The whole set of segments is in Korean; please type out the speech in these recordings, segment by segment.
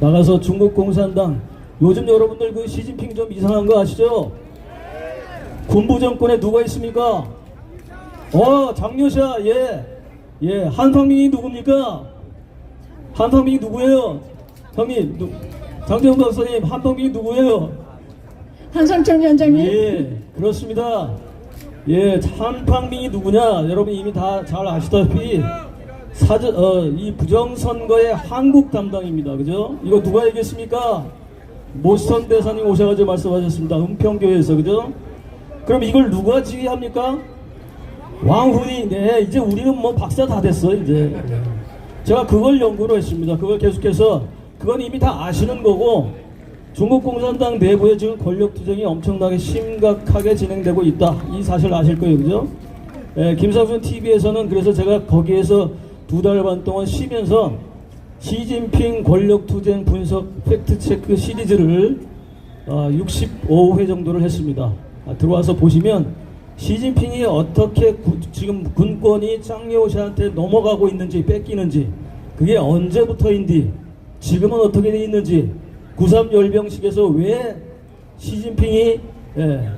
나가서 중국 공산당 요즘 여러분들 그 시진핑 좀 이상한 거 아시죠? 군부 정권에 누가 있습니까? 어 장려샤 예 예 한상민이 누굽니까? 한상민이 누구예요? 형님 누, 장재훈 박사님 한상민이 누구예요? 한상철 위원장님. 예, 그렇습니다. 예, 한팡민이 누구냐? 여러분 이미 다 잘 아시다시피 사전 어, 이 부정선거의 한국 담당입니다. 그죠? 이거 누가 얘기했습니까? 모스턴 대사님 오셔가지고 말씀하셨습니다. 은평교회에서 그죠? 그럼 이걸 누가 지휘합니까? 왕훈이 네 이제 우리는 뭐 박사 다 됐어 이제 제가 그걸 연구를 했습니다. 그걸 계속해서 그건 이미 다 아시는 거고 중국 공산당 내부에 지금 권력 투쟁이 엄청나게 심각하게 진행되고 있다. 이 사실 아실 거예요, 그죠? 예, 김상순 TV에서는 그래서 제가 거기에서 두 달 반 동안 쉬면서 시진핑 권력 투쟁 분석 팩트 체크 시리즈를 어, 65회 정도를 했습니다. 아, 들어와서 보시면 시진핑이 어떻게 구- 지금 군권이 짱여우시한테 넘어가고 있는지 뺏기는지 그게 언제부터인지 지금은 어떻게 돼 있는지 93 열병식에서 왜 시진핑이 예,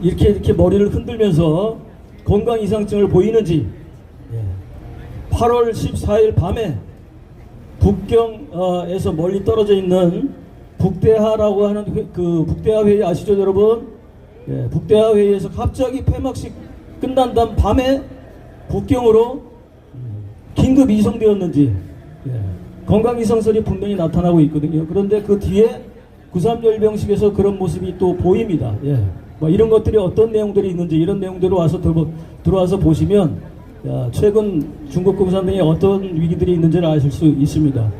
이렇게 이렇게 머리를 흔들면서 건강 이상증을 보이는지 예, 8월 14일 밤에 북경에서 멀리 떨어져 있는 북대하라고 하는 회- 그 북대하 회의 아시죠 여러분? 예, 북대하 회의에서 갑자기 폐막식 끝난 다음 밤에 북경으로 음, 긴급 이송되었는지 예, 건강 이상설이 분명히 나타나고 있거든요. 그런데 그 뒤에 93 열병식에서 그런 모습이 또 보입니다. 예. 뭐 이런 것들이 어떤 내용들이 있는지 이런 내용들을 와서 들어, 들어와서 보시면 야, 최근 중국 공산 등의 어떤 위기들이 있는지를 아실 수 있습니다.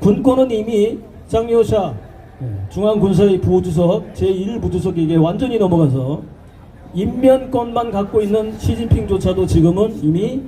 군권은 이미 쌍리오샤 예, 중앙군사의 부주석 제1부주석에게 완전히 넘어가서 인면권만 갖고 있는 시진핑조차도 지금은 이미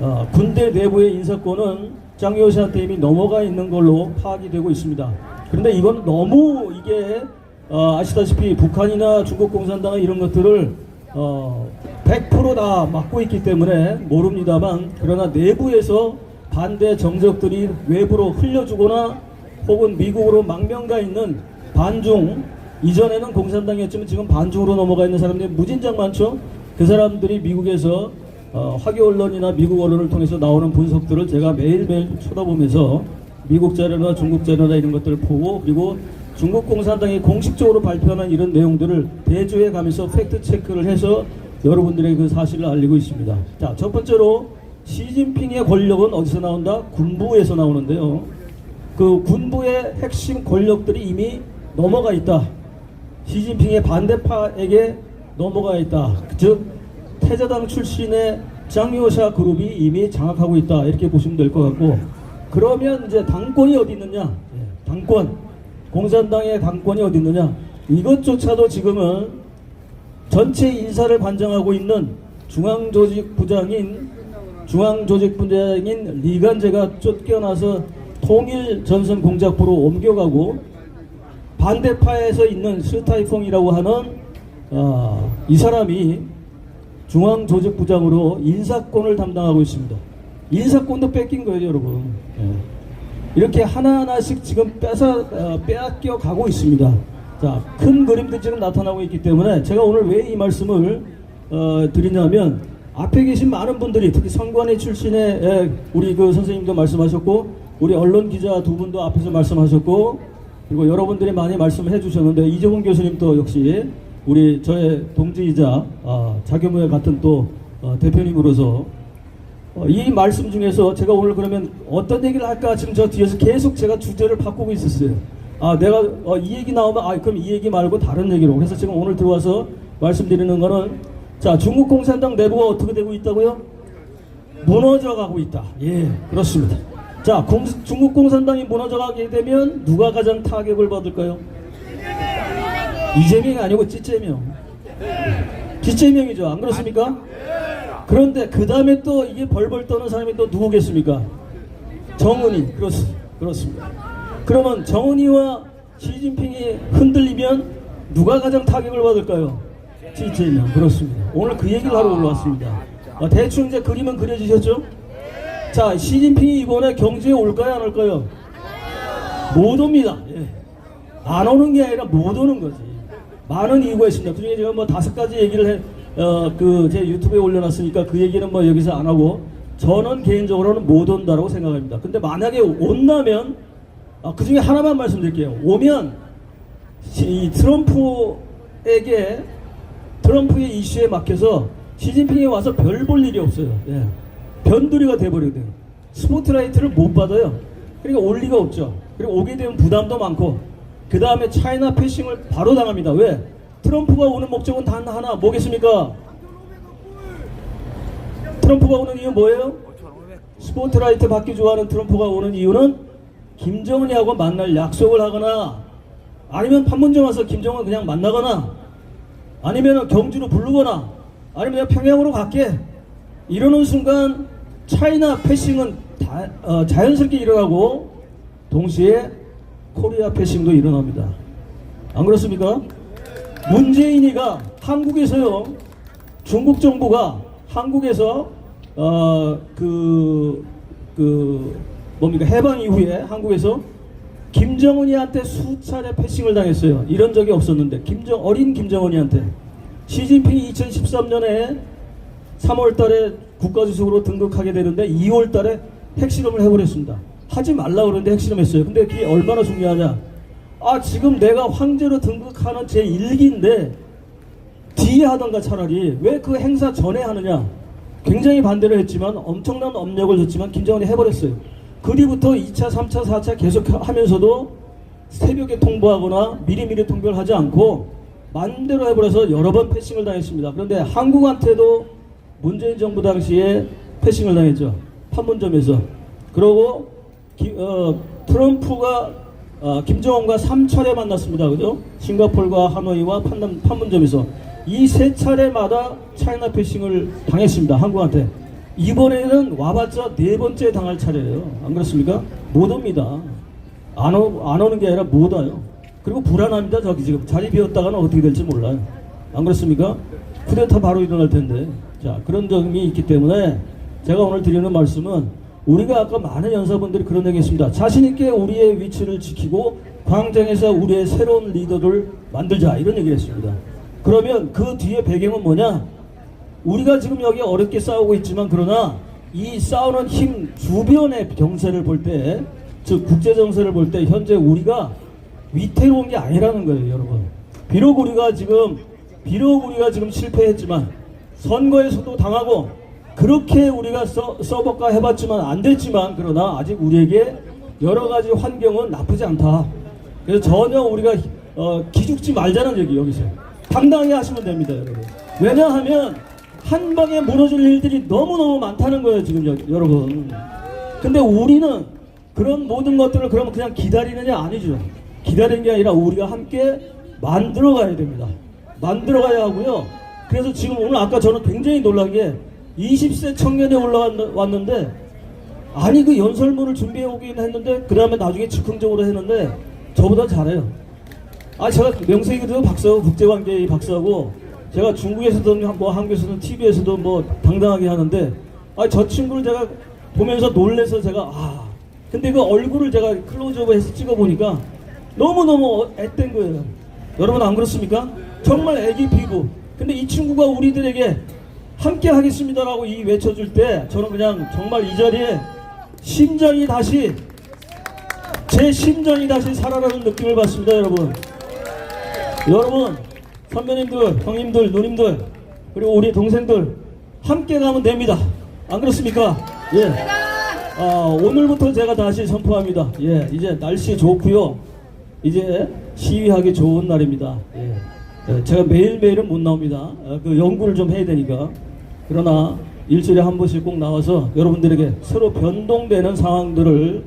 어, 군대 내부의 인사권은 짱요시한테 이미 넘어가 있는 걸로 파악이 되고 있습니다. 그런데 이건 너무 이게 어, 아시다시피 북한이나 중국 공산당 이런 것들을 어, 100%다 막고 있기 때문에 모릅니다만 그러나 내부에서 반대 정적들이 외부로 흘려주거나 혹은 미국으로 망명가 있는 반중 이전에는 공산당이었지만 지금 반중으로 넘어가 있는 사람들이 무진장 많죠. 그 사람들이 미국에서 어, 화교 언론이나 미국 언론을 통해서 나오는 분석들을 제가 매일매일 쳐다보면서 미국 자료나 중국 자료나 이런 것들을 보고 그리고 중국 공산당이 공식적으로 발표하는 이런 내용들을 대조해 가면서 팩트 체크를 해서 여러분들에게 그 사실을 알리고 있습니다. 자, 첫 번째로 시진핑의 권력은 어디서 나온다? 군부에서 나오는데요. 그 군부의 핵심 권력들이 이미 넘어가 있다. 시진핑의 반대파에게 넘어가 있다. 즉 태자당 출신의 장요샤 그룹이 이미 장악하고 있다. 이렇게 보시면 될 것 같고 그러면 이제 당권이 어디 있느냐? 예, 당권 공산당의 당권이 어디 있느냐? 이것조차도 지금은 전체 인사를 관장하고 있는 중앙조직부장인 중앙조직부장인 리간제가 쫓겨나서 통일 전선 공작부로 옮겨가고 반대파에서 있는 스타이펑이라고 하는 어, 이 사람이 중앙조직부장으로 인사권을 담당하고 있습니다. 인사권도 뺏긴 거예요, 여러분. 예. 이렇게 하나하나씩 지금 뺏어 어, 빼앗겨 가고 있습니다. 자, 큰 그림도 지금 나타나고 있기 때문에 제가 오늘 왜 이 말씀을 어, 드리냐면 앞에 계신 많은 분들이 특히 선관위 출신의 예, 우리 그 선생님도 말씀하셨고 우리 언론 기자 두 분도 앞에서 말씀하셨고 그리고 여러분들이 많이 말씀을 해주셨는데 이재봉 교수님도 역시 우리 저의 동지이자 아, 자교무회 같은 또 어, 대표님으로서 어, 이 말씀 중에서 제가 오늘 그러면 어떤 얘기를 할까 지금 저 뒤에서 계속 제가 주제를 바꾸고 있었어요. 아 내가 어, 이 얘기 나오면 아 그럼 이 얘기 말고 다른 얘기로 그래서 지금 오늘 들어와서 말씀드리는 거는 자 중국 공산당 내부가 어떻게 되고 있다고요? 무너져 가고 있다. 예 그렇습니다. 자 공- 중국 공산당이 무너져 가게 되면 누가 가장 타격을 받을까요? 이재명이 아니고 찌재명. 찌재명이죠. 안 그렇습니까? 그런데 그 다음에 또 이게 벌벌 떠는 사람이 또 누구겠습니까? 정은이 그렇, 그렇습니다. 그러면 정은이와 시진핑이 흔들리면 누가 가장 타격을 받을까요? 시진핑 그렇습니다. 오늘 그 얘기를 하러 올라왔습니다. 어, 대충 이제 그림은 그려지셨죠? 자, 시진핑이 이번에 경제에 올까요, 안 올까요? 못 옵니다. 예. 안 오는 게 아니라 못 오는 거지. 많은 이유가 있습니다. 그 중에 제가 뭐 다섯 가지 얘기를 해, 어, 그, 제 유튜브에 올려놨으니까 그 얘기는 뭐 여기서 안 하고, 저는 개인적으로는 못 온다고 생각합니다. 근데 만약에 온다면, 아, 그 중에 하나만 말씀드릴게요. 오면, 시- 이 트럼프에게, 트럼프의 이슈에 막혀서 시진핑이 와서 별 볼 일이 없어요. 예. 변두리가 돼버리거든요. 스포트라이트를 못 받아요. 그러니까 올 리가 없죠. 그리고 오게 되면 부담도 많고, 그 다음에 차이나 패싱을 바로 당합니다. 왜? 트럼프가 오는 목적은 단 하나, 뭐겠습니까? 트럼프가 오는 이유 뭐예요? 스포트라이트 받기 좋아하는 트럼프가 오는 이유는 김정은이하고 만날 약속을 하거나 아니면 판문점 와서 김정은 그냥 만나거나 아니면 경주로 부르거나 아니면 평양으로 갈게 이러는 순간 차이나 패싱은 다- 어, 자연스럽게 일어나고 동시에 코리아 패싱도 일어납니다. 안 그렇습니까? 문재인이가 한국에서요 중국 정부가 한국에서 어그그 그 뭡니까 해방 이후에 한국에서 김정은이한테 수차례 패싱을 당했어요. 이런 적이 없었는데 김정 어린 김정은이한테 시진핑이 2013년에 3월달에 국가주석으로 등극하게 되는데 2월달에 핵실험을 해버렸습니다. 하지 말라 그러는데 핵실험했어요. 근데 그게 얼마나 중요하냐? 아 지금 내가 황제로 등극하는 제 1기인데 뒤에 하던가 차라리 왜 그 행사 전에 하느냐? 굉장히 반대를 했지만 엄청난 업력을 줬지만 김정은이 해버렸어요. 그 뒤부터 2차, 3차, 4차 계속 하면서도 새벽에 통보하거나 미리미리 통보를 하지 않고 만대로 해버려서 여러 번 패싱을 당했습니다. 그런데 한국한테도 문재인 정부 당시에 패싱을 당했죠. 판문점에서. 그러고 기- 어, 트럼프가 어, 김정은과 3차례 만났습니다. 그죠? 싱가폴과 하노이와 판남, 판문점에서. 이 세 차례마다 차이나 패싱을 당했습니다. 한국한테. 이번에는 와봤자 네 번째 당할 차례예요. 안 그렇습니까? 못 옵니다. 안, 오, 안 오는 게 아니라 못 와요. 그리고 불안합니다. 저기 지금 자리 비웠다가는 어떻게 될지 몰라요. 안 그렇습니까? 쿠데타 바로 일어날 텐데. 자, 그런 점이 있기 때문에 제가 오늘 드리는 말씀은 우리가 아까 많은 연사분들이 그런 얘기 했습니다. 자신있게 우리의 위치를 지키고 광장에서 우리의 새로운 리더를 만들자. 이런 얘기를 했습니다. 그러면 그 뒤에 배경은 뭐냐? 우리가 지금 여기 어렵게 싸우고 있지만 그러나 이 싸우는 힘 주변의 정세를 볼 때, 즉 국제 정세를 볼 때 현재 우리가 위태로운 게 아니라는 거예요, 여러분. 비록 우리가 지금 비록 우리가 지금 실패했지만 선거에서도 당하고 그렇게 우리가 써, 써볼까 해봤지만 안 됐지만 그러나 아직 우리에게 여러 가지 환경은 나쁘지 않다. 그래서 전혀 우리가 어, 기죽지 말자는 얘기 여기서 당당하게 하시면 됩니다, 여러분. 왜냐하면 한 방에 무너질 일들이 너무너무 많다는 거예요, 지금 여, 여러분. 근데 우리는 그런 모든 것들을 그러면 그냥 기다리느냐 아니죠. 기다리는 게 아니라 우리가 함께 만들어 가야 됩니다. 만들어 가야 하고요. 그래서 지금 오늘 아까 저는 굉장히 놀란 게 20세 청년에 올라왔는데 아니 그 연설문을 준비해 오긴 했는데 그 다음에 나중에 즉흥적으로 했는데 저보다 잘해요. 아 제가 명색이도 박사고 국제관계 박사고 제가 중국에서도 뭐 한국에서도 TV에서도 뭐 당당하게 하는데 아 저 친구를 제가 보면서 놀래서 제가 아 근데 그 얼굴을 제가 클로즈업해서 찍어 보니까 너무 너무 앳된 거예요. 여러분 안 그렇습니까? 정말 애기 피부. 근데 이 친구가 우리들에게 함께 하겠습니다라고 이 외쳐줄 때 저는 그냥 정말 이 자리에 심장이 다시 제 심장이 다시 살아나는 느낌을 받습니다, 여러분. 여러분, 선배님들, 형님들, 누님들, 그리고 우리 동생들 함께 가면 됩니다. 안 그렇습니까? 예. 아, 오늘부터 제가 다시 선포합니다. 예, 이제 날씨 좋고요. 이제 시위하기 좋은 날입니다. 예. 예, 제가 매일매일은 못 나옵니다. 어, 그 연구를 좀 해야 되니까. 그러나 일주일에 한 번씩 꼭 나와서 여러분들에게 서로 변동되는 상황들을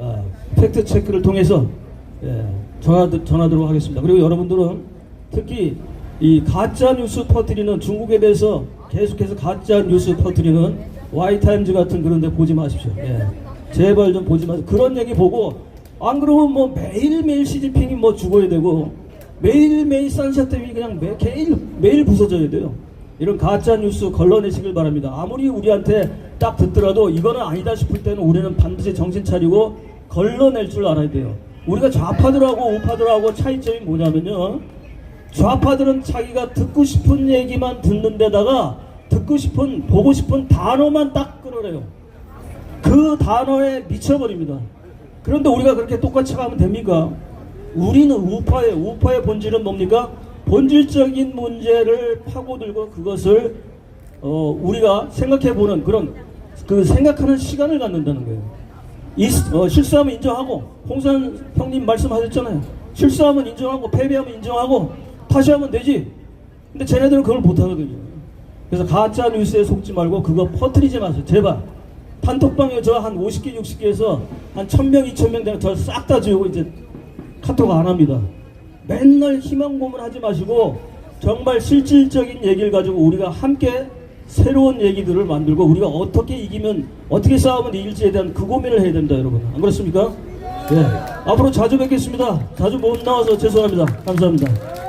아, 팩트 체크를 통해서 예, 전하, 전하도록 하겠습니다. 그리고 여러분들은 특히 이 가짜 뉴스 퍼뜨리는 중국에 대해서 계속해서 가짜 뉴스 퍼뜨리는 와이타임즈 같은 그런 데 보지 마십시오. 예. 제발 좀 보지 마세요. 그런 얘기 보고 안 그러면 뭐 매일매일 시진핑이 뭐 죽어야 되고 매일매일 산샤 때문에 그냥 매, 매일, 매일 부서져야 돼요. 이런 가짜 뉴스 걸러내시길 바랍니다. 아무리 우리한테 딱 듣더라도 이거는 아니다 싶을 때는 우리는 반드시 정신 차리고 걸러낼 줄 알아야 돼요. 우리가 좌파들하고 우파들하고 차이점이 뭐냐면요. 좌파들은 자기가 듣고 싶은 얘기만 듣는 데다가 듣고 싶은 보고 싶은 단어만 딱 끌어내요. 그 단어에 미쳐버립니다. 그런데 우리가 그렇게 똑같이 가면 됩니까? 우리는 우파의 우파의 본질은 뭡니까? 본질적인 문제를 파고들고 그것을 어, 우리가 생각해보는 그런 그 생각하는 시간을 갖는다는 거예요. 이, 어, 실수하면 인정하고 홍산 형님 말씀하셨잖아요. 실수하면 인정하고 패배하면 인정하고 다시 하면 되지. 근데 쟤네들은 그걸 못하거든요. 그래서 가짜 뉴스에 속지 말고 그거 퍼뜨리지 마세요. 제발. 단톡방에 저 한 50개, 60개에서 한 1000명, 2000명 되면 저싹다 지우고 이제 카톡 안 합니다. 맨날 희망 고문 하지 마시고 정말 실질적인 얘기를 가지고 우리가 함께 새로운 얘기들을 만들고 우리가 어떻게 이기면 어떻게 싸우면 이길지에 대한 그 고민을 해야 된다 여러분. 안 그렇습니까? 네 앞으로 자주 뵙겠습니다. 자주 못 나와서 죄송합니다. 감사합니다